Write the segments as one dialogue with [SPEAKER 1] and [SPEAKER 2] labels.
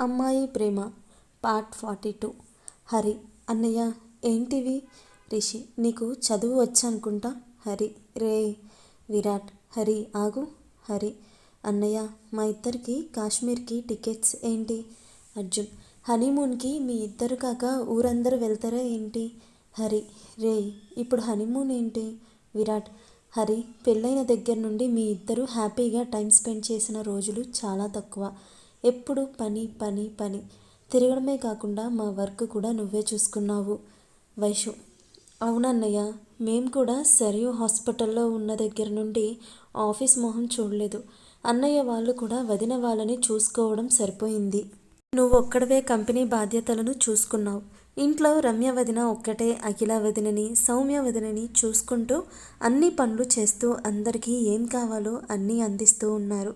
[SPEAKER 1] అమ్మాయి ప్రేమ part forty two. Hari అన్నయ్య ఏంటివి? రిషి నీకు చదువు వచ్చనుకుంటా? హరి రే విరాట్ హరి ఆగు. హరి అన్నయ్య మా ఇద్దరికి కాశ్మీర్కి టికెట్స్ ఏంటి? అర్జున్ హనీమూన్కి మీ ఇద్దరు కాక ఊరందరూ వెళ్తారా ఏంటి? హరి రే ఇప్పుడు హనీమూన్ ఏంటి? విరాట్ హరి పెళ్ళైన దగ్గర నుండి మీ ఇద్దరు హ్యాపీగా టైం స్పెండ్ చేసిన రోజులు చాలా తక్కువ. ఎప్పుడు పని పని పని. తిరగడమే కాకుండా మా వర్క్ కూడా నువ్వే చూసుకున్నావు. వైషు అవునన్నయ్య మేము కూడా సరియు హాస్పిటల్లో ఉన్న దగ్గర నుండి ఆఫీస్ మొహం చూడలేదు. అన్నయ్య వాళ్ళు కూడా వదిన వాళ్ళని చూసుకోవడం సరిపోయింది. నువ్వు ఒక్కడవే కంపెనీ బాధ్యతలను చూసుకున్నావు. ఇంట్లో రమ్య వదిన ఒక్కటే అఖిల వదినని సౌమ్య వదినని చూసుకుంటూ అన్ని పనులు చేస్తూ అందరికీ ఏం కావాలో అన్నీ అందిస్తూ ఉన్నారు.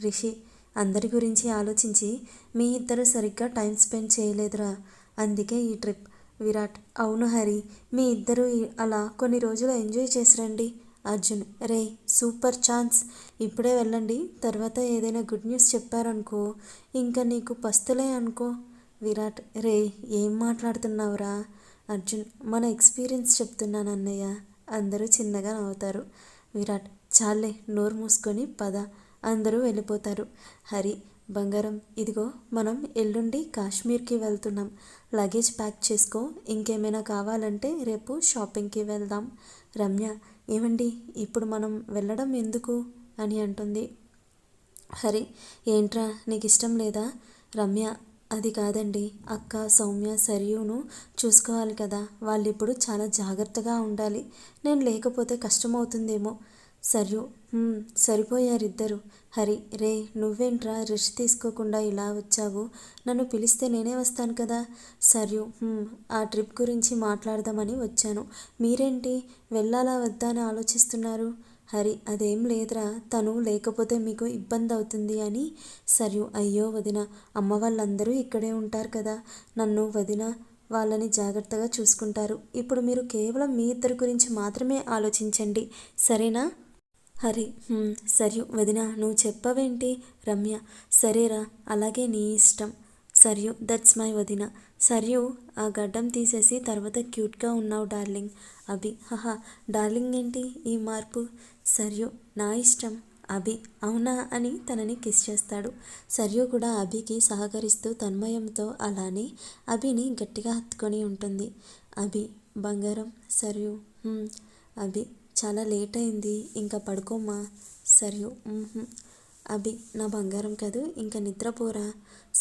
[SPEAKER 1] రిషి అందరి గురించి ఆలోచించి మీ ఇద్దరు సరిగ్గా టైం స్పెండ్ చేయలేదురా. అందుకే ఈ ట్రిప్. విరాట్. అవును హరి. మీ ఇద్దరు అలా కొన్ని రోజులు ఎంజాయ్ చేసిరండి. అర్జున్. రే సూపర్ ఛాన్స్. ఇప్పుడే వెళ్ళండి. తర్వాత ఏదైనా గుడ్ న్యూస్ చెప్పారనుకో ఇంకా నీకు పస్తులే అనుకో. విరాట్. రే ఏం మాట్లాడుతున్నావురా? అర్జున్. మన ఎక్స్పీరియన్స్ చెప్తున్నాను అన్నయ్య. అందరూ చిన్నగా నవ్వుతారు. విరాట్. చాలే నోరు మూసుకొని పద. అందరూ వెళ్ళిపోతారు. హరి బంగారం ఇదిగో మనం ఎల్లుండి కాశ్మీర్కి వెళ్తున్నాం. లగేజ్ ప్యాక్ చేసుకో ఇంకేమైనా కావాలంటే రేపు షాపింగ్కి వెళ్దాం. రమ్య ఏమండి ఇప్పుడు మనం వెళ్ళడం ఎందుకు? అని అంటుంది. హరి ఏంట్రా నీకు ఇష్టం లేదా? రమ్య అది కాదండి అక్క సౌమ్య సరియును చూసుకోవాలి కదా వాళ్ళు ఇప్పుడు చాలా జాగ్రత్తగా ఉండాలి. నేను లేకపోతే కష్టమవుతుందేమో. సర్యు సరిపోయారిద్దరు. హరి రే నువ్వేంట్రా రెస్ట్ తీసుకోకుండా ఇలా వచ్చావు? నన్ను పిలిస్తే నేనే వస్తాను కదా? సర్యు ఆ ట్రిప్ గురించి మాట్లాడదామని వచ్చాను. మీరేంటి? వెళ్ళాలా వద్దా అని ఆలోచిస్తున్నారు? హరి అదేం లేదురా. తను లేకపోతే మీకు ఇబ్బంది అవుతుంది అని సర్యు అయ్యో వదిన అమ్మ వాళ్ళందరూ ఇక్కడే ఉంటారు కదా. నన్ను వదిన వాళ్ళని జాగ్రత్తగా చూసుకుంటారు. ఇప్పుడు మీరు కేవలం మీ ఇద్దరి గురించి మాత్రమే ఆలోచించండి. సరేనా? హరి సర్యు వదిన నువ్వు చెప్పవేంటి? రమ్య సరేరా అలాగే నీ ఇష్టం. సర్యు దట్స్ మై వదిన. సర్యు ఆ గడ్డం తీసేసి తర్వాత క్యూట్గా ఉన్నావు డార్లింగ్. అభి హహా డార్లింగ్ ఏంటి ఈ మార్పు? సర్యు నా ఇష్టం. అభి అవునా అని తనని కిస్ చేస్తాడు. సర్యు కూడా అభికి సహకరిస్తూ తన్మయంతో అలానే అభిని గట్టిగా హత్తుకొని ఉంటుంది. అభి బంగారం సర్యు అభి చాలా లేట్ అయింది ఇంకా పడుకోమ్మా. సరియు అభి నా బంగారం కదూ ఇంకా నిద్రపోరా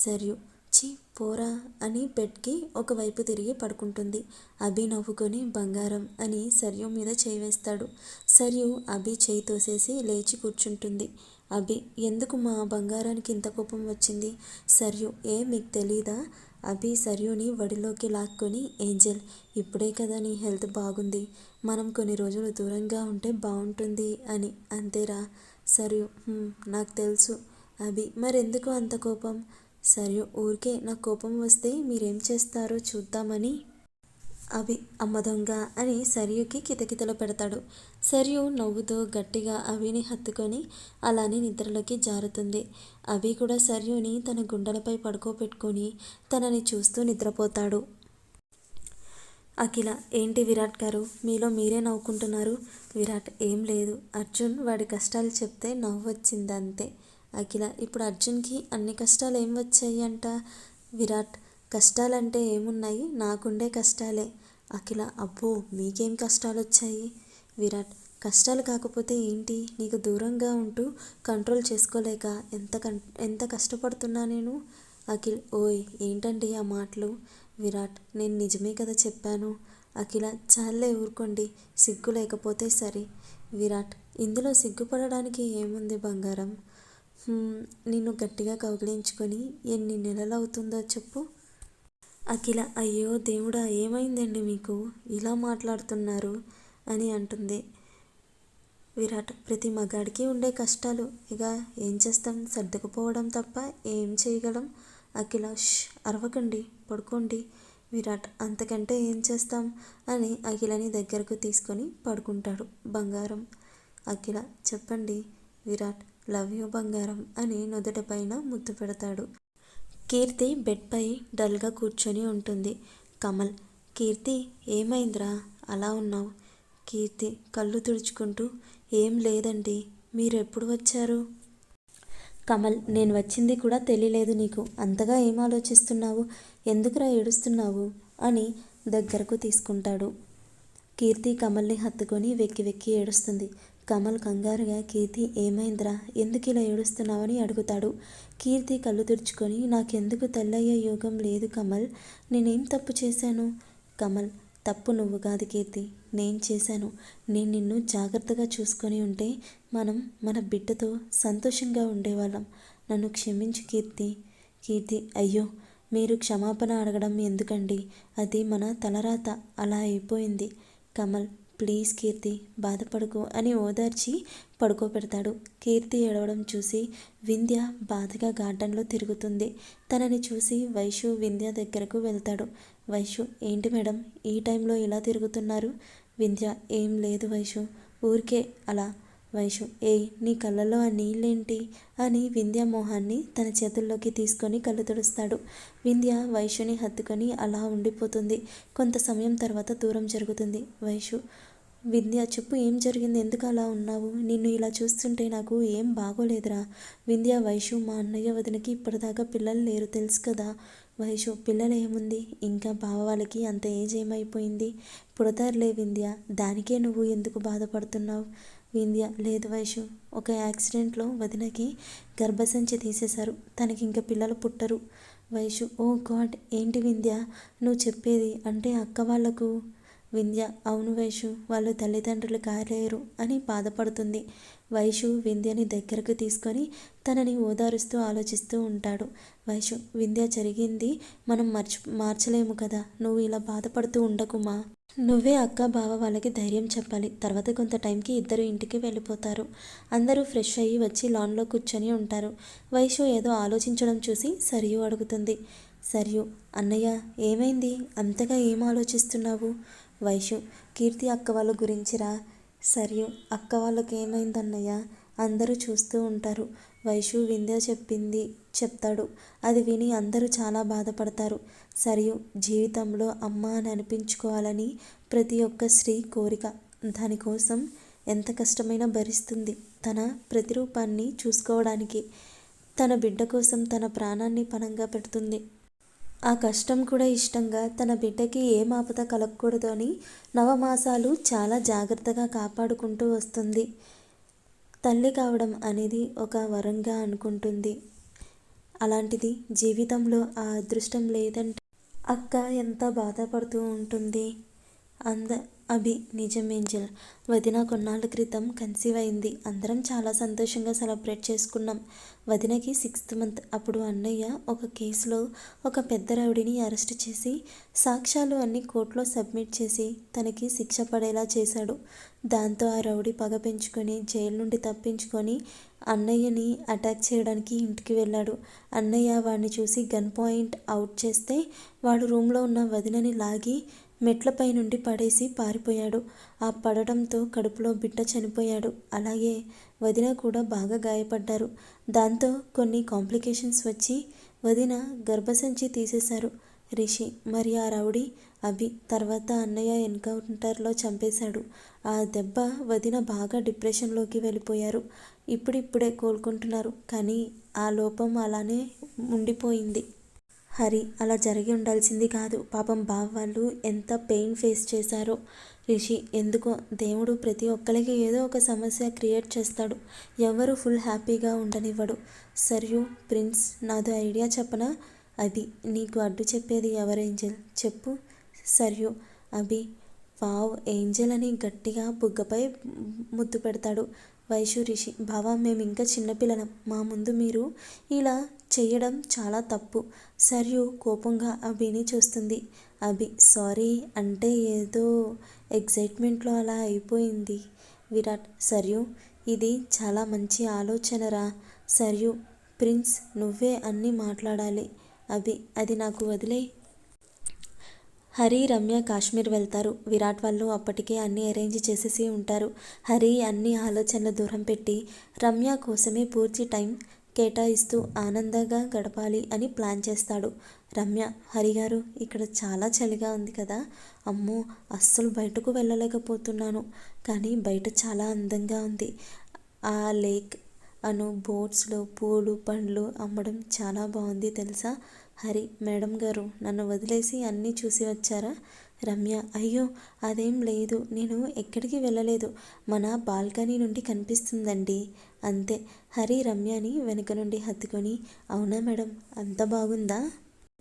[SPEAKER 1] సరియు చి పోరా అని బెడ్కి ఒకవైపు తిరిగి పడుకుంటుంది. అభి నవ్వుకొని బంగారం అని సరియు మీద చేయి వేస్తాడు. సరియు అభి చేయి తోసేసి లేచి కూర్చుంటుంది. అభి ఎందుకు మా బంగారానికి ఇంత కోపం వచ్చింది? సరియు ఏ మీకు తెలీదా? అభి సర్యుని వడిలోకి లాక్కొని ఏంజల్ ఇప్పుడే కదా నీ హెల్త్ బాగుంది. మనం కొన్ని రోజులు దూరంగా ఉంటే బాగుంటుంది అని. అంతేరా? సరియు నాకు తెలుసు. అభి మరెందుకు అంత కోపం? సరియు ఊరికే నాకు కోపం వస్తే మీరేం చేస్తారో? చూద్దామని. అభి అమ్మ దొంగ అని సరియుకి కితకితలు పెడతాడు. సరియు నవ్వుతూ గట్టిగా అవిని హత్తుకొని అలానే నిద్రలోకి జారుతుంది. అవి కూడా సరియుని తన గుండెలపై పడుకోబెట్టుకొని తనని చూస్తూ నిద్రపోతాడు. అఖిల ఏంటి విరాట్ గారు? మీలో మీరే నవ్వుకుంటున్నారు? విరాట్ ఏం లేదు. అర్జున్ వాడి కష్టాలు చెప్తే నవ్వు వచ్చింది అంతే అఖిల ఇప్పుడు అర్జున్కి అన్ని కష్టాలు ఏం వచ్చాయి అంట విరాట్ కష్టాలంటే ఏమున్నాయి? నాకుండే కష్టాలే. అఖిల అబ్బో మీకేం కష్టాలు వచ్చాయి విరాట్ కష్టాలు కాకపోతే ఏంటి? నీకు దూరంగా ఉంటూ కంట్రోల్ చేసుకోలేక ఎంత కం ఎంత కష్టపడుతున్నా నేను? అఖిల్ ఓయ్ ఏంటండి ఆ మాటలు? విరాట్ నేను నిజమే కదా చెప్పాను? అఖిల చాలే ఊరుకోండి సిగ్గు లేకపోతే సరే. విరాట్ ఇందులో సిగ్గుపడడానికి ఏముంది బంగారం? నిన్ను గట్టిగా కౌగిలించుకొని ఎన్ని నెలలు అవుతుందో చెప్పు. అఖిల అయ్యో దేవుడా ఏమైందండి మీకు? ఇలా మాట్లాడుతున్నారు. అని అంటుంది. విరాట్ ప్రతి మగాడికి ఉండే కష్టాలు. ఇక ఏం చేస్తాం? సర్దుకుపోవడం తప్ప ఏం చేయగలం? అఖిల అరవకండి పడుకోండి. విరాట్ అంతకంటే ఏం చేస్తాం? అని అఖిలని దగ్గరకు తీసుకొని పడుకుంటాడు బంగారం. అఖిల చెప్పండి విరాట్ లవ్ యూ బంగారం అని నుదుట పైన ముద్దు పెడతాడు. కీర్తి బెడ్పై డల్గా కూర్చొని ఉంటుంది. కమల్ కీర్తి ఏమైందిరా? అలా ఉన్నావు? కీర్తి కళ్ళు తుడుచుకుంటూ ఏం లేదండి మీరు ఎప్పుడు వచ్చారు? కమల్ నేను వచ్చింది కూడా తెలియలేదు నీకు. అంతగా ఏం ఆలోచిస్తున్నావు? ఎందుకురా ఏడుస్తున్నావు? అని దగ్గరకు తీసుకుంటాడు. కీర్తి కమల్ని హత్తుకొని వెక్కి వెక్కి ఏడుస్తుంది. కమల్ కంగారుగా కీర్తి ఏమైందిరా? ఎందుకు ఇలా ఏడుస్తున్నావని అడుగుతాడు. కీర్తి కళ్ళు తుడుచుకొని నాకెందుకు తెల్లయ్యే యోగం లేదు కమల్. నేనేం తప్పు చేశాను? కమల్ తప్పు నువ్వు కాదు కీర్తి. నేను చేశాను. నేను నిన్ను జాగ్రత్తగా చూసుకొని ఉంటే మనం మన బిడ్డతో సంతోషంగా ఉండేవాళ్ళం. నన్ను క్షమించు కీర్తి. కీర్తి అయ్యో మీరు క్షమాపణ అడగడం ఎందుకండి? అది మన తలరాత. అలా అయిపోయింది. కమల్ ప్లీజ్ కీర్తి బాధపడుకు అని ఓదార్చి పడుకోబెడతాడు. కీర్తి ఏడవడం చూసి వింధ్య బాధగా గార్డెన్లో తిరుగుతుంది. తనని చూసి వైషు వింధ్య దగ్గరకు వెళ్తాడు. వైషు ఏంటి మేడం ఈ టైంలో ఇలా తిరుగుతున్నారు? వింధ్య ఏం లేదు వైషు ఊరికే అలా. వైషు ఏయ్ నీ కళ్ళలో ఆ నీళ్ళేంటి? అని వింధ్య మోహాన్ని తన చేతుల్లోకి తీసుకొని కళ్ళు తుడుస్తాడు. వింధ్య వైషుని హత్తుకొని అలా ఉండిపోతుంది. కొంత సమయం తర్వాత దూరం జరుగుతుంది. వైషు వింధ్య చెప్పు ఏం జరిగింది? ఎందుకు అలా ఉన్నావు? నిన్ను ఇలా చూస్తుంటే నాకు ఏం బాగోలేదురా. వింధ్య వైషు మా అన్నయ్య వదినకి ఇప్పటిదాకా పిల్లలు లేరు తెలుసు కదా. వైషు పిల్లలు ఏముంది ఇంకా బావ వాళ్ళకి అంత ఏజ్ ఏమైపోయింది? పుడతారులే వింధ్య దానికే నువ్వు ఎందుకు బాధపడుతున్నావు? వింధ్య లేదు వైషు ఒక యాక్సిడెంట్లో వదినకి గర్భసంచి తీసేశారు. తనకి ఇంకా పిల్లలు పుట్టరు. వైషు ఓ గాడ్ ఏంటి వింధ్య? నువ్వు చెప్పేది అంటే అక్క వాళ్ళకు వింధ్య అవును వైషు వాళ్ళు తల్లిదండ్రులు కాలేరు అని బాధపడుతుంది. వైషు వింధ్యని దగ్గరకు తీసుకొని తనని ఓదారుస్తూ ఆలోచిస్తూ ఉంటాడు. వైషు వింధ్య జరిగింది మనం మర్చి మార్చలేము కదా నువ్వు ఇలా బాధపడుతూ ఉండకుమా నువ్వే అక్క బావ వాళ్ళకి ధైర్యం చెప్పాలి. తర్వాత కొంత టైంకి ఇద్దరు ఇంటికి వెళ్ళిపోతారు. అందరూ ఫ్రెష్ అయ్యి వచ్చి లాన్లో కూర్చొని ఉంటారు. వైషు ఏదో ఆలోచించడం చూసి సరియు అడుగుతుంది. సరియు అన్నయ్య ఏమైంది? అంతగా ఏం ఆలోచిస్తున్నావు? వైషు కీర్తి అక్క వాళ్ళ గురించిరా సరియు అక్క వాళ్ళకి ఏమైంది అన్నయ్య అందరూ చూస్తూ ఉంటారు. వైషు వింధ్య చెప్పింది చెప్తాడు. అది విని అందరూ చాలా బాధపడతారు. సరియు జీవితంలో అమ్మ అని అనిపించుకోవాలని ప్రతి ఒక్క స్త్రీ కోరిక దానికోసం ఎంత కష్టమైనా భరిస్తుంది తన ప్రతిరూపాన్ని చూసుకోవడానికి. తన బిడ్డ కోసం తన ప్రాణాన్ని పణంగా పెడుతుంది. ఆ కష్టం కూడా ఇష్టంగా తన బిడ్డకి ఏం ఆపద కలగకూడదు అని నవమాసాలు చాలా జాగ్రత్తగా కాపాడుకుంటూ వస్తుంది. తల్లి కావడం అనేది ఒక వరంగా అనుకుంటుంది. అలాంటిది జీవితంలో ఆ అదృష్టం లేదంటే అక్క ఎంత బాధపడుతూ ఉంటుంది. అంద అభి నిజం ఏంజల్? వదిన కొన్నాళ్ళ క్రితం కన్సీవ్ అయింది. అందరం చాలా సంతోషంగా సెలబ్రేట్ చేసుకున్నాం. వదినకి సిక్స్త్ మంత్. అప్పుడు అన్నయ్య ఒక కేసులో ఒక పెద్ద రౌడీని అరెస్ట్ చేసి సాక్ష్యాలు అన్ని కోర్టులో సబ్మిట్ చేసి తనకి శిక్ష పడేలా చేశాడు. దాంతో ఆ రౌడీ పగ పెంచుకొని జైలు నుండి తప్పించుకొని అన్నయ్యని అటాక్ చేయడానికి ఇంటికి వెళ్ళాడు. అన్నయ్య వాడిని చూసి గన్ పాయింట్ అవుట్ చేస్తే వాడు రూమ్లో ఉన్న వదినని లాగి మెట్లపై నుండి పడేసి పారిపోయాడు. ఆ పడడంతో కడుపులో బిడ్డ చనిపోయాడు. అలాగే వదిన కూడా బాగా గాయపడ్డారు. దాంతో కొన్ని కాంప్లికేషన్స్ వచ్చి వదిన గర్భసంచి తీసేశారు. రిషి మరి ఆ రౌడీ అభి తర్వాత అన్నయ్య ఎన్కౌంటర్లో చంపేశాడు. ఆ దెబ్బ వదిన బాగా డిప్రెషన్లోకి వెళ్ళిపోయారు. ఇప్పుడిప్పుడే కోలుకుంటున్నారు. కానీ ఆ లోపం అలానే ఉండిపోయింది. హరి అలా జరిగి ఉండాల్సింది కాదు. పాపం బావ వాళ్ళు ఎంత పెయిన్ ఫేస్ చేశారో. రిషి ఎందుకో? దేవుడు ప్రతి ఒక్కరికి ఏదో ఒక సమస్య క్రియేట్ చేస్తాడు. ఎవరు ఫుల్ హ్యాపీగా ఉండనివ్వడు. సర్యు ప్రిన్స్ నాది ఐడియా చెప్పనా అది. నీకు అడ్డు చెప్పేది ఎవరు ఏంజల్? చెప్పు. సర్యు అభి వావ్ ఏంజల్ అని గట్టిగా బుగ్గపై ముద్దు పెడతాడు. వైషు రిషి బావా మేము ఇంకా చిన్నపిల్లలం మా ముందు మీరు ఇలా చేయడం చాలా తప్పు. సర్యు కోపంగా అభిని చూస్తుంది. అభి సారీ అంటే ఏదో ఎగ్జైట్మెంట్లో అలా అయిపోయింది. విరాట్ సర్యు ఇది చాలా మంచి ఆలోచనరా? సర్యు ప్రిన్స్ నువ్వే అన్నీ మాట్లాడాలి. అభి అది నాకు వదిలే. హరి రమ్య కాశ్మీర్ వెళ్తారు. విరాట్ వాళ్ళు అప్పటికే అన్నీ అరేంజ్ చేసేసి ఉంటారు. హరి అన్ని ఆలోచనలు దూరం పెట్టి రమ్య కోసమే పూర్తి టైం కేటాయిస్తూ ఆనందంగా గడపాలి అని ప్లాన్ చేస్తాడు. రమ్య హరిగారు ఇక్కడ చాలా చలిగా ఉంది కదా. అమ్మో అస్సలు బయటకు వెళ్ళలేకపోతున్నాను. కానీ బయట చాలా అందంగా ఉంది. ఆ లేక్ అను బోట్స్లో పూలు పండ్లు అమ్మడం చాలా బాగుంది తెలుసా? హరి మేడం గారు నన్ను వదిలేసి అన్నీ చూసి వచ్చారా? రమ్య అయ్యో అదేం లేదు. నేను ఎక్కడికి వెళ్ళలేదు. మన బాల్కనీ నుండి కనిపిస్తుందండి. అంతే. హరి రమ్యని వెనుక నుండి హత్తుకొని అవునా మేడం? అంత బాగుందా?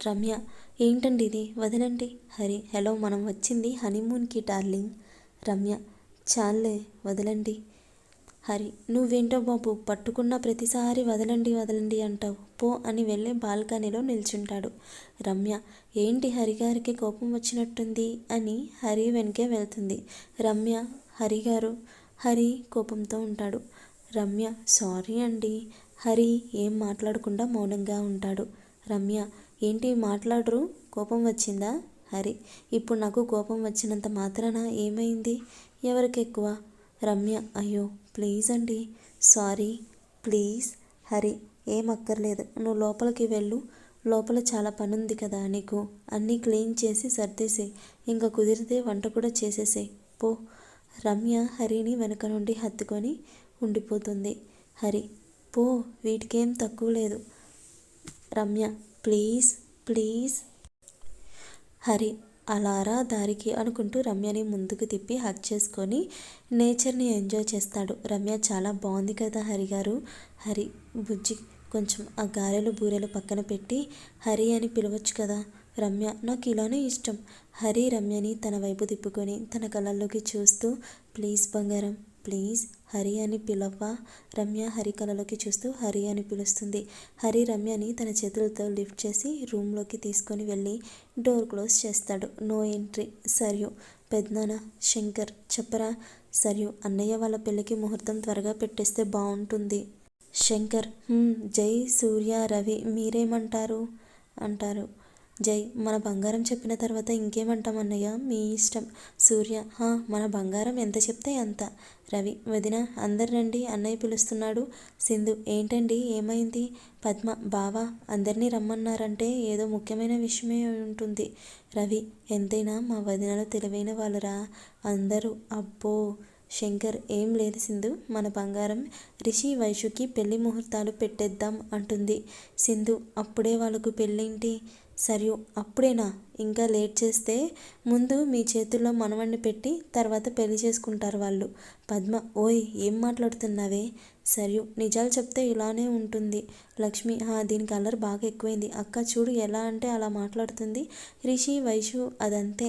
[SPEAKER 1] రమ్య ఏంటండి ఇది? వదలండి. హరి హలో మనం వచ్చింది హనీమూన్కి డార్లింగ్. రమ్య చాలే వదలండి. హరి నువ్వేంటో బాబు పట్టుకున్న ప్రతిసారి వదలండి వదలండి అంటావు. పో అని వెళ్ళి బాల్కనీలో నిల్చుంటాడు. రమ్య ఏంటి హరిగారికి కోపం వచ్చినట్టుంది? అని హరి వెనకే వెళ్తుంది. రమ్య హరిగారు హరి కోపంతో ఉంటాడు. రమ్య సారీ అండి. హరి ఏం మాట్లాడకుండా మౌనంగా ఉంటాడు. రమ్య ఏంటి మాట్లాడరు? కోపం వచ్చిందా? హరి ఇప్పుడు నాకు కోపం వచ్చినంత మాత్రాన ఏమైంది? ఎవరికి ఎక్కువ రమ్య అయ్యో ప్లీజ్ అండి సారీ ప్లీజ్. హరి ఏం అక్కర్లేదు. నువ్వు లోపలికి వెళ్ళు. లోపల చాలా పని ఉంది కదా నీకు. అన్నీ క్లీన్ చేసి సర్దేసి ఇంకా కుదిరితే వంట కూడా చేసేసే పో. రమ్య హరిని వెనక నుండి హత్తుకొని ఉండిపోతుంది. హరి పో. వీటికేం తక్కువ లేదు. Ramya please please. హరి అలారా దారికి అనుకుంటూ రమ్యని ముందుకు తిప్పి హక్ చేసుకొని నేచర్ని ఎంజాయ్ చేస్తాడు. రమ్య చాలా బాగుంది కదా హరి గారు? హరి బుజ్జి కొంచెం ఆ గారెలు బూరెలు పక్కన పెట్టి హరి అని పిలవచ్చు కదా? రమ్య నాకు ఇలానే ఇష్టం. హరి రమ్యని తన వైపు తిప్పుకొని తన కళ్ళల్లోకి చూస్తూ ప్లీజ్ బంగారం ప్లీజ్ హరి అని పిలవ్వా? రమ్య హరి కలలోకి చూస్తూ హరి అని పిలుస్తుంది. హరి రమ్యని తన చేతులతో లిఫ్ట్ చేసి రూమ్లోకి తీసుకొని వెళ్ళి డోర్ క్లోజ్ చేస్తాడు. No entry. సర్యు. పెద్దనాన్న శంకర్ చెప్పరా? సర్యు. అన్నయ్య వాళ్ళ పెళ్ళికి ముహూర్తం త్వరగా పెట్టేస్తే బాగుంటుంది. శంకర్ జై సూర్య రవి. మీరేమంటారు? అంటారు. జై. మన బంగారం చెప్పిన తర్వాత ఇంకేమంటాం అన్నయ్య? మీ ఇష్టం. సూర్య "హా, మన బంగారం ఎంత చెప్తే అంత. రవి వదిన అందరు రండి. అన్నయ్య పిలుస్తున్నాడు. సింధు ఏంటండి? ఏమైంది? పద్మ బావా అందరినీ రమ్మన్నారంటే ఏదో ముఖ్యమైన విషయమే ఉంటుంది. రవి ఎంతైనా మా వదినలో తెలివైన వాళ్ళరా. అందరూ అబ్బో! శంకర్ ఏం లేదు సింధు. మన బంగారం రిషి వైషుకి పెళ్ళి ముహూర్తాలు పెట్టేద్దాం అంటుంది. సింధు అప్పుడే వాళ్ళకు పెళ్ళేంటి? సరియు అప్పుడేనా? ఇంకా లేట్ చేస్తే ముందు మీ చేతుల్లో మనవణ్ణి పెట్టి తర్వాత పెళ్ళి చేసుకుంటారు వాళ్ళు. పద్మ ఓయ్ ఏం మాట్లాడుతున్నావే? సరియు నిజాలు చెప్తే ఇలానే ఉంటుంది. లక్ష్మి "హా, దీని కలర్ బాగా ఎక్కువైంది. అక్క చూడు ఎలా అంటే అలా మాట్లాడుతుంది. రిషి వైషు అదంతే.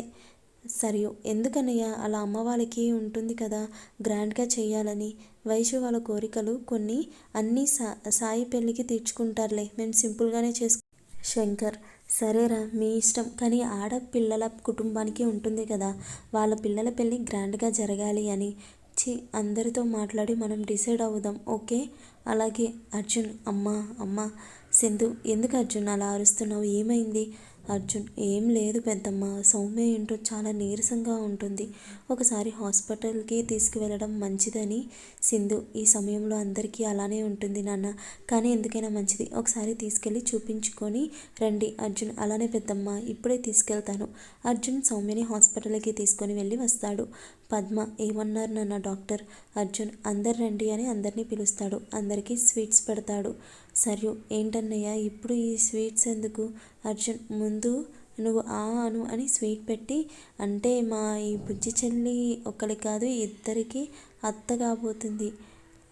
[SPEAKER 1] సరియు ఎందుకనయ్యా అలా అమ్మ వాళ్ళకి ఉంటుంది కదా గ్రాండ్గా చేయాలని వైషు వాళ్ళ కోరికలు కొన్ని అన్నీ సా సాయి పెళ్ళికి తీర్చుకుంటారులే. మేము సింపుల్గానే చేసుకు శంకర్ సరేరా మీ ఇష్టం. కానీ ఆడపిల్లల కుటుంబానికి ఉంటుంది కదా. వాళ్ళ పిల్లల పెళ్ళి గ్రాండ్గా జరగాలి అని. చి అందరితో మాట్లాడి మనం డిసైడ్ అవుదాం ఓకే? అలాగే అర్జున్ అమ్మా అమ్మా సింధు ఎందుకు అర్జున్ అలా అరుస్తున్నావు? ఏమైంది? అర్జున్ ఏం లేదు పెద్దమ్మ. సౌమ్య ఏంటో చాలా నీరసంగా ఉంటుంది. ఒకసారి హాస్పిటల్కి తీసుకువెళ్ళడం మంచిదని సింధు ఈ సమయంలో అందరికీ అలానే ఉంటుంది నాన్న. కానీ ఎందుకైనా మంచిది. ఒకసారి తీసుకెళ్ళి చూపించుకొని రండి అర్జున్. అలానే పెద్దమ్మ ఇప్పుడే తీసుకెళ్తాను. అర్జున్ సౌమ్యని హాస్పిటల్కి తీసుకొని వెళ్ళి వస్తాడు. పద్మ. ఏమన్నారు నాన్న డాక్టర్? అర్జున్ అందరు రండి అని అందరినీ పిలుస్తాడు. అందరికీ స్వీట్స్ పెడతాడు. సర్యు ఏంటన్నయ్య ఇప్పుడు ఈ స్వీట్స్ ఎందుకు? అర్జున్ ముందు నువ్వు ఆ అను అని స్వీట్ పెట్టి అంటే మా ఈ బుజ్జి చెల్లి ఒక్కరి కాదు ఇద్దరికి అత్త కాబోతుంది.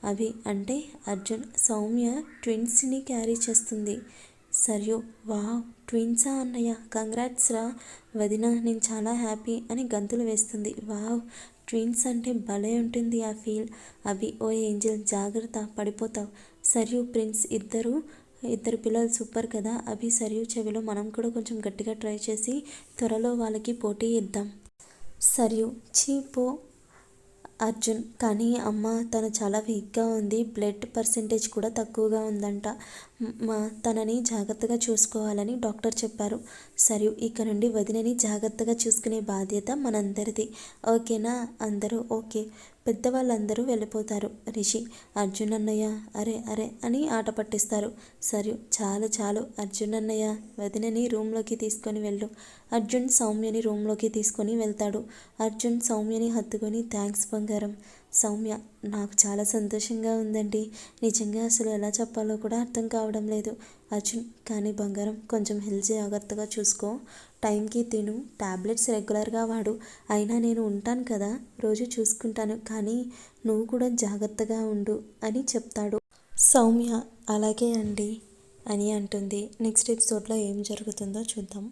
[SPEAKER 1] అవి అంటే అర్జున్ సౌమ్య ట్విన్స్ని క్యారీ చేస్తుంది. సర్యూ వావ్ ట్విన్సా అన్నయ్య. కంగ్రాట్స్ రా. వదిన నేను చాలా హ్యాపీ అని గంతులు వేస్తుంది. వావ్ ట్విన్స్ అంటే భలే ఉంటుంది ఆ ఫీల్. అవి ఓ ఏంజల్ జాగ్రత్త పడిపోతావు. సర్యూ ప్రిన్స్ ఇద్దరు ఇద్దరు పిల్లలు సూపర్ కదా. అభి సరియు చెవిలో మనం కూడా కొంచెం గట్టిగా ట్రై చేసి త్వరలో వాళ్ళకి పోటీ ఇద్దాం. సరియు చీపో అర్జున్. కానీ అమ్మ తను చాలా వీక్గా ఉంది. బ్లడ్ పర్సంటేజ్ కూడా తక్కువగా ఉందంట. మా తనని జాగ్రత్తగా చూసుకోవాలని డాక్టర్ చెప్పారు. సరే ఇక నుండి వదినని జాగ్రత్తగా చూసుకునే బాధ్యత మనందరిది. ఓకేనా? అందరూ ఓకే. పెద్దవాళ్ళందరూ వెళ్ళిపోతారు. రిషి అర్జున్ అన్నయ్య అరే అరే అని ఆట పట్టిస్తారు. సరే చాలు చాలు అర్జున్ అన్నయ్య వదినని రూమ్లోకి తీసుకొని వెళ్ళు. అర్జున్ సౌమ్యని రూమ్లోకి తీసుకొని వెళ్తాడు. అర్జున్ సౌమ్యని హత్తుకొని థ్యాంక్స్ బంగారం. సౌమ్య నాకు చాలా సంతోషంగా ఉందండి. నిజంగా అసలు ఎలా చెప్పాలో కూడా అర్థం కావడం లేదు. అర్జున్ కానీ బంగారం కొంచెం హెల్త్ జాగ్రత్తగా చూసుకో. టైంకి తిను. టాబ్లెట్స్ రెగ్యులర్గా వాడు. అయినా నేను ఉంటాను కదా. రోజు చూసుకుంటాను. కానీ నువ్వు కూడా జాగ్రత్తగా ఉండు అని చెప్తాడు. సౌమ్య అలాగే అండి అని అంటుంది. నెక్స్ట్ ఎపిసోడ్లో ఏం జరుగుతుందో చూద్దాం.